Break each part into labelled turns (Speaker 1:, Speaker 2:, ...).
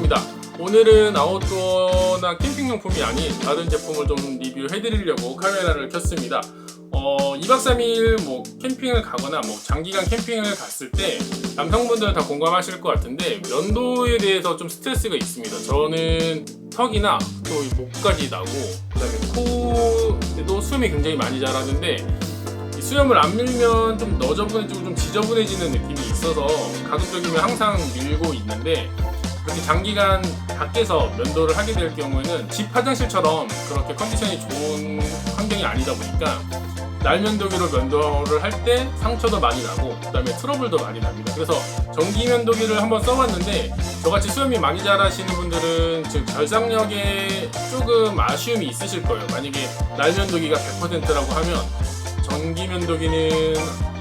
Speaker 1: 스카시입니다. 오늘은 아웃도어나 캠핑용품이 아닌 다른 제품을 좀 리뷰해드리려고 카메라를 켰습니다. 어, 2박 3일 뭐 캠핑을 가거나 뭐 장기간 캠핑을 갔을 때 남성분들은 다 공감하실 것 같은데 면도에 대해서 좀 스트레스가 있습니다. 저는 턱이나 또이 목까지 나고 그 다음에 코에도 수염이 굉장히 많이 자라는데 이 수염을 안 밀면 좀 너저분해지고 좀 지저분해지는 느낌이 있어서 가급적이면 항상 밀고 있는데 그렇게 장기간 밖에서 면도를 하게 될 경우에는 집 화장실처럼 그렇게 컨디션이 좋은 환경이 아니다 보니까 날면도기로 면도를 할 때 상처도 많이 나고 그다음에 트러블도 많이 납니다. 그래서 전기 면도기를 한번 써봤는데 저같이 수염이 많이 자라시는 분들은 즉 결상력에 조금 아쉬움이 있으실 거예요. 만약에 날면도기가 100%라고 하면 전기 면도기는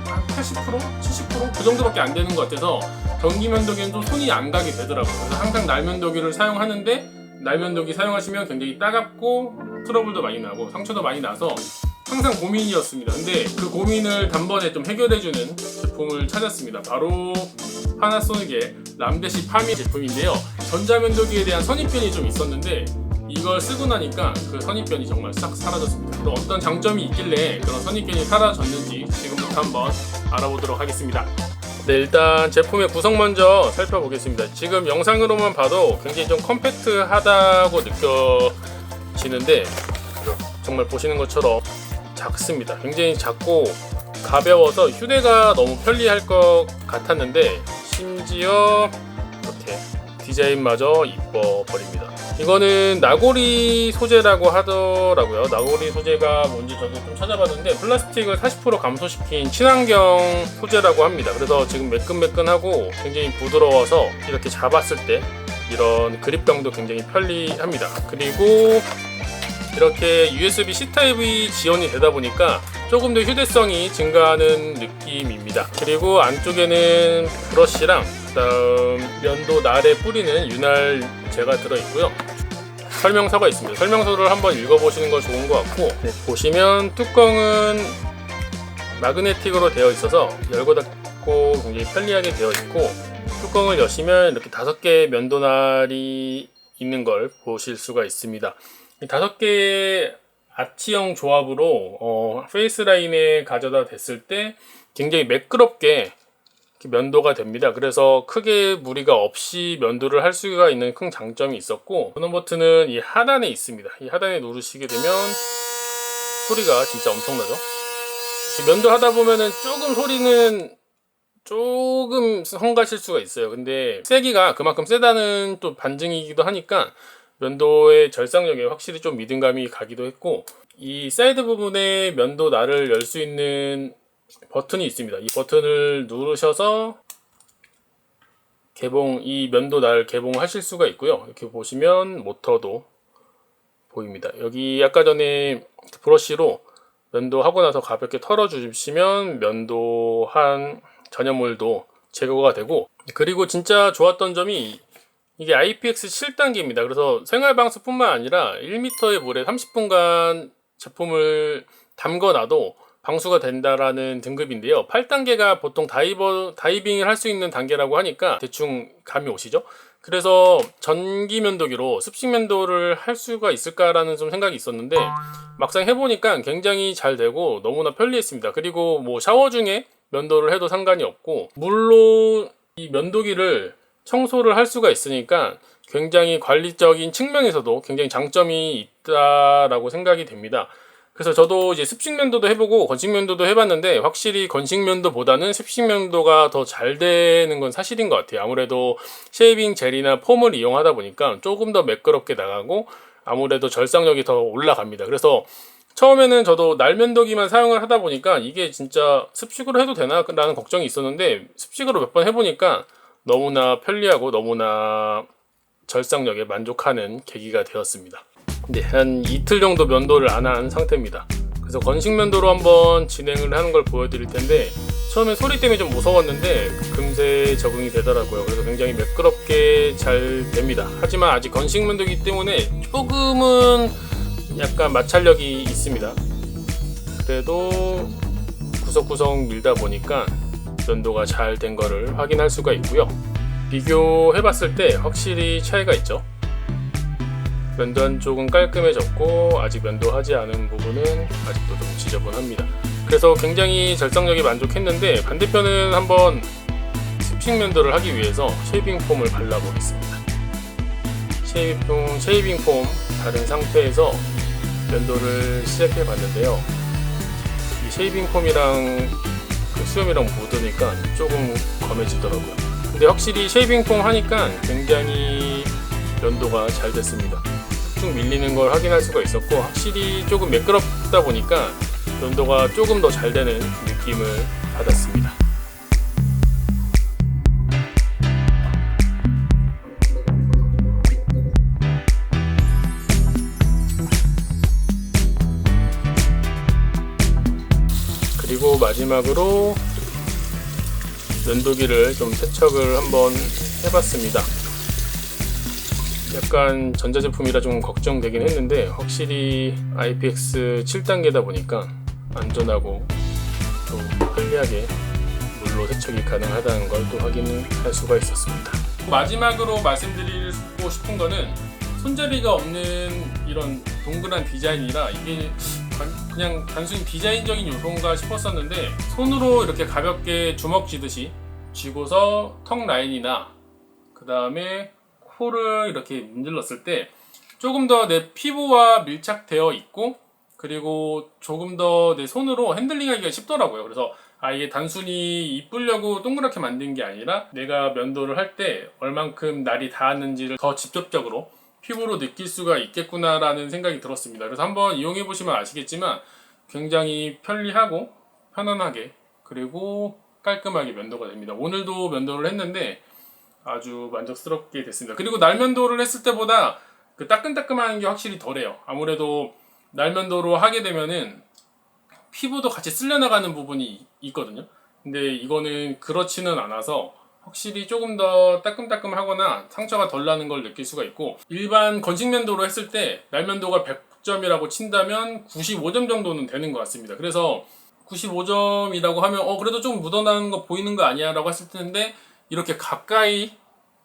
Speaker 1: 한 80%? 70%? 그 정도밖에 안 되는 것 같아서 전기 면도기는 좀 손이 안 가게 되더라고요. 그래서 항상 날면도기를 사용하는데 날면도기 사용하시면 굉장히 따갑고 트러블도 많이 나고 상처도 많이 나서 항상 고민이었습니다. 근데 그 고민을 단번에 좀 해결해주는 제품을 찾았습니다. 바로 파나소닉의 람데시 파미 제품인데요. 전자면도기에 대한 선입견이 좀 있었는데 이걸 쓰고 나니까 그 선입견이 정말 싹 사라졌습니다. 또 어떤 장점이 있길래 그런 선입견이 사라졌는지 지금부터 한번 알아보도록 하겠습니다. 네, 일단 제품의 구성 먼저 살펴보겠습니다. 지금 영상으로만 봐도 굉장히 좀 컴팩트하다고 느껴지는데 정말 보시는 것처럼 작습니다. 굉장히 작고 가벼워서 휴대가 너무 편리할 것 같았는데 심지어 이렇게 디자인마저 이뻐 버립니다. 이거는 나고리 소재라고 하더라고요. 나고리 소재가 뭔지 저도 좀 찾아봤는데 플라스틱을 40% 감소시킨 친환경 소재라고 합니다. 그래서 지금 매끈매끈하고 굉장히 부드러워서 이렇게 잡았을 때 이런 그립감도 굉장히 편리합니다. 그리고 이렇게 USB C 타입이 지원이 되다 보니까 조금 더 휴대성이 증가하는 느낌입니다. 그리고 안쪽에는 브러쉬랑 그다음 면도 날에 뿌리는 윤활제가 들어있고요. 설명서가 있습니다. 설명서를 한번 읽어보시는 거 좋은 것 같고 네, 보시면 뚜껑은 마그네틱으로 되어 있어서 열고 닫고 굉장히 편리하게 되어 있고 뚜껑을 여시면 이렇게 다섯 개의 면도날이 있는 걸 보실 수가 있습니다. 이 다섯 개의 아치형 조합으로 어, 페이스 라인에 가져다 댔을 때 굉장히 매끄럽게 면도가 됩니다. 그래서 크게 무리가 없이 면도를 할 수가 있는 큰 장점이 있었고 번호 버튼은 이 하단에 있습니다. 이 하단에 누르시게 되면 소리가 진짜 엄청나죠. 면도 하다 보면은 조금 소리는 조금 성가실 수가 있어요. 근데 세기가 그만큼 세다는 또 반증이기도 하니까 면도의 절상력에 확실히 좀 믿음감이 가기도 했고 이 사이드 부분에 면도 날을 열 수 있는 버튼이 있습니다. 이 버튼을 누르셔서 개봉 이 면도 날 개봉하실 수가 있고요. 이렇게 보시면 모터도 보입니다. 여기 아까 전에 브러쉬로 면도 하고 나서 가볍게 털어 주시면 면도한 전염물도 제거가 되고 그리고 진짜 좋았던 점이 이게 IPX7단계입니다. 그래서 생활방수뿐만 아니라 1m의 물에 30분간 제품을 담궈 놔도 방수가 된다라는 등급인데요. 8단계가 보통 다이버 다이빙을 할 수 있는 단계라고 하니까 대충 감이 오시죠? 그래서 전기 면도기로 습식 면도를 할 수가 있을까라는 좀 생각이 있었는데 막상 해보니까 굉장히 잘 되고 너무나 편리했습니다. 그리고 뭐 샤워 중에 면도를 해도 상관이 없고 물로 이 면도기를 청소를 할 수가 있으니까 굉장히 관리적인 측면에서도 굉장히 장점이 있다라고 생각이 됩니다. 그래서 저도 이제 습식 면도도 해보고 건식 면도도 해봤는데 확실히 건식 면도보다는 습식 면도가 더 잘 되는 건 사실인 것 같아요. 아무래도 쉐이빙 젤이나 폼을 이용하다 보니까 조금 더 매끄럽게 나가고 아무래도 절상력이 더 올라갑니다. 그래서 처음에는 저도 날면도기만 사용을 하다 보니까 이게 진짜 습식으로 해도 되나? 라는 걱정이 있었는데 습식으로 몇 번 해보니까 너무나 편리하고 너무나 절상력에 만족하는 계기가 되었습니다. 네, 한 이틀 정도 면도를 안 한 상태입니다. 그래서 건식 면도로 한번 진행을 하는 걸 보여드릴 텐데 처음에 소리 때문에 좀 무서웠는데 금세 적응이 되더라고요. 그래서 굉장히 매끄럽게 잘 됩니다. 하지만 아직 건식 면도기 때문에 조금은 약간 마찰력이 있습니다. 그래도 구석구석 밀다 보니까 면도가 잘 된 거를 확인할 수가 있고요. 비교해봤을 때 확실히 차이가 있죠. 면도 한 쪽은 깔끔해졌고 아직 면도하지 않은 부분은 아직도 좀 지저분합니다. 그래서 굉장히 절상력에 만족했는데 반대편은 한번 스픽 면도를 하기 위해서 쉐이빙 폼을 발라보겠습니다. 쉐이빙, 쉐이빙 폼 바른 상태에서 면도를 시작해 봤는데요. 이 쉐이빙 폼이랑 그 수염이랑 묻으니까 조금 검해지더라고요. 근데 확실히 쉐이빙 폼 하니까 굉장히 면도가 잘 됐습니다. 쭉 밀리는 걸 확인할 수가 있었고 확실히 조금 매끄럽다 보니까 면도가 조금 더 잘 되는 느낌을 받았습니다. 그리고 마지막으로 면도기를 좀 세척을 한번 해봤습니다. 약간 전자제품이라 좀 걱정되긴 했는데 확실히 IPX 7단계다 보니까 안전하고 또 편리하게 물로 세척이 가능하다는 걸 또 확인할 수가 있었습니다. 마지막으로 말씀드리고 싶은 거는 손잡이가 없는 이런 동그란 디자인이라 이게 단- 그냥 단순히 디자인적인 요소인가 싶었었는데 손으로 이렇게 가볍게 주먹 쥐듯이 쥐고서 턱 라인이나 그 다음에 코를 이렇게 문질렀을 때 조금 더 내 피부와 밀착되어 있고 그리고 조금 더 내 손으로 핸들링하기가 쉽더라고요. 그래서 아 이게 단순히 이쁘려고 동그랗게 만든 게 아니라 내가 면도를 할 때 얼만큼 날이 닿았는지를 더 직접적으로 피부로 느낄 수가 있겠구나라는 생각이 들었습니다. 그래서 한번 이용해 보시면 아시겠지만 굉장히 편리하고 편안하게 그리고 깔끔하게 면도가 됩니다. 오늘도 면도를 했는데 아주 만족스럽게 됐습니다. 그리고 날면도를 했을 때보다 그 따끈따끈한 게 확실히 덜해요. 아무래도 날면도로 하게 되면은 피부도 같이 쓸려나가는 부분이 있거든요. 근데 이거는 그렇지는 않아서 확실히 조금 더 따끔따끔하거나 상처가 덜 나는 걸 느낄 수가 있고 일반 건식면도로 했을 때 날면도가 100점이라고 친다면 95점 정도는 되는 것 같습니다. 그래서 95점이라고 하면 어 그래도 좀 묻어나는 거 보이는 거 아니야 라고 했을 텐데 이렇게 가까이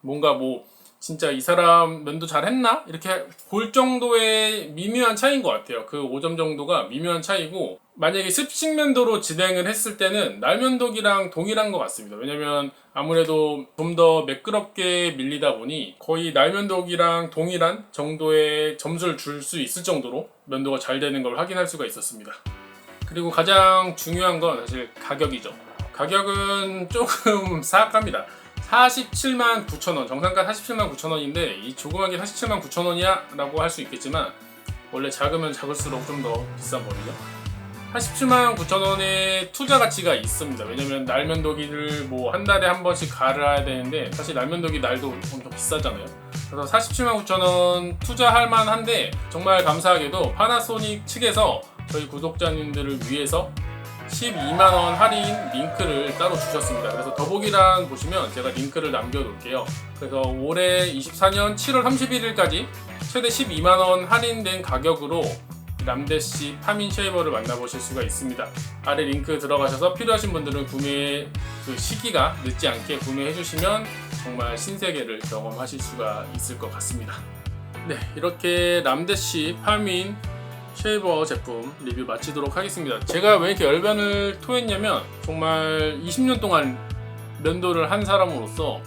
Speaker 1: 뭔가 뭐 진짜 이 사람 면도 잘 했나? 이렇게 볼 정도의 미묘한 차이인 것 같아요. 그 5점 정도가 미묘한 차이고, 만약에 습식 면도로 진행을 했을 때는 날 면도기랑 동일한 것 같습니다. 왜냐면 아무래도 좀 더 매끄럽게 밀리다 보니 거의 날 면도기랑 동일한 정도의 점수를 줄 수 있을 정도로 면도가 잘 되는 걸 확인할 수가 있었습니다. 그리고 가장 중요한 건 사실 가격이죠. 가격은 조금 사악합니다. 47만 9천 원, 정상가 47만 9천 원인데 이 조그만 게 47만 9천 원이야? 라고 할 수 있겠지만 원래 작으면 작을수록 좀 더 비싼 거든요. 87만 9천 원의 투자 가치가 있습니다. 왜냐면 날면도기를 뭐 한 달에 한 번씩 갈아야 되는데 사실 날면도기 날도 엄청 비싸잖아요. 그래서 47만 9천 원 투자할 만한데 정말 감사하게도 파나소닉 측에서 저희 구독자님들을 위해서 12만원 할인 링크를 따로 주셨습니다. 그래서 더보기란 보시면 제가 링크를 남겨놓을게요. 그래서 올해 24년 7월 31일까지 최대 12만원 할인된 가격으로 람데시 파민 쉐이버를 만나보실 수가 있습니다. 아래 링크 들어가셔서 필요하신 분들은 구매 그 시기가 늦지 않게 구매해 주시면 정말 신세계를 경험하실 수가 있을 것 같습니다. 네, 이렇게 람데시 파민 쉐이버 제품 리뷰 마치도록 하겠습니다. 제가 왜 이렇게 열변을 토했냐면 정말 20년 동안 면도를 한 사람으로서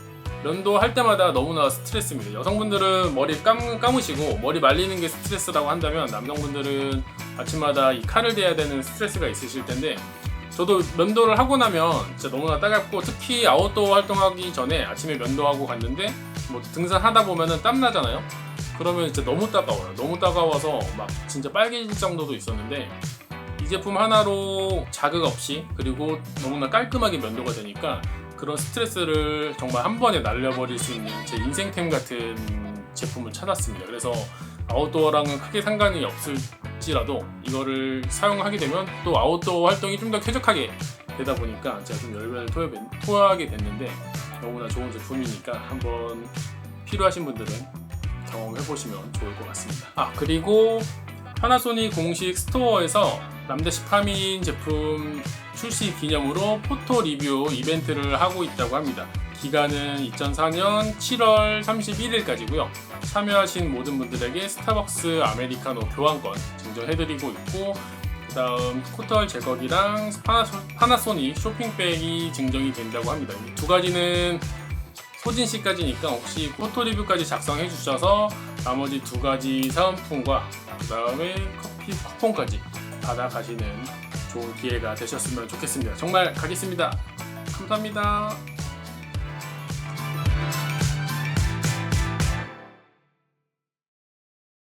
Speaker 1: 면도할 때마다 너무나 스트레스입니다. 여성분들은 머리 감, 감으시고 머리 말리는 게 스트레스라고 한다면 남성분들은 아침마다 이 칼을 대야 되는 스트레스가 있으실 텐데 저도 면도를 하고 나면 진짜 너무나 따갑고 특히 아웃도어 활동하기 전에 아침에 면도하고 갔는데 뭐 등산하다 보면은 땀 나잖아요. 그러면 진짜 너무 따가워요. 너무 따가워서 막 진짜 빨개질 정도도 있었는데 이 제품 하나로 자극 없이 그리고 너무나 깔끔하게 면도가 되니까 그런 스트레스를 정말 한 번에 날려버릴 수 있는 제 인생템 같은 제품을 찾았습니다. 그래서 아웃도어랑은 크게 상관이 없을지라도 이거를 사용하게 되면 또 아웃도어 활동이 좀 더 쾌적하게 되다 보니까 제가 좀 열변을 토하게 됐는데 너무나 좋은 제품이니까 한번 필요하신 분들은 경험해 보시면 좋을 것 같습니다. 아 그리고 파나소닉 공식 스토어에서 남대시 파민 제품 출시 기념으로 포토 리뷰 이벤트를 하고 있다고 합니다. 기간은 2004년 7월 31일까지고요. 참여하신 모든 분들에게 스타벅스 아메리카노 교환권 증정해드리고 있고 그다음 코털 제거기랑 파나소, 파나소닉 쇼핑백이 증정이 된다고 합니다. 이두 가지는 소진 씨까지니까 혹시 포토 리뷰까지 작성해 주셔서 나머지 두 가지 사은품과 그다음에 커피 쿠폰까지 받아가시는 좋은 기회가 되셨으면 좋겠습니다. 정말 가겠습니다. 감사합니다.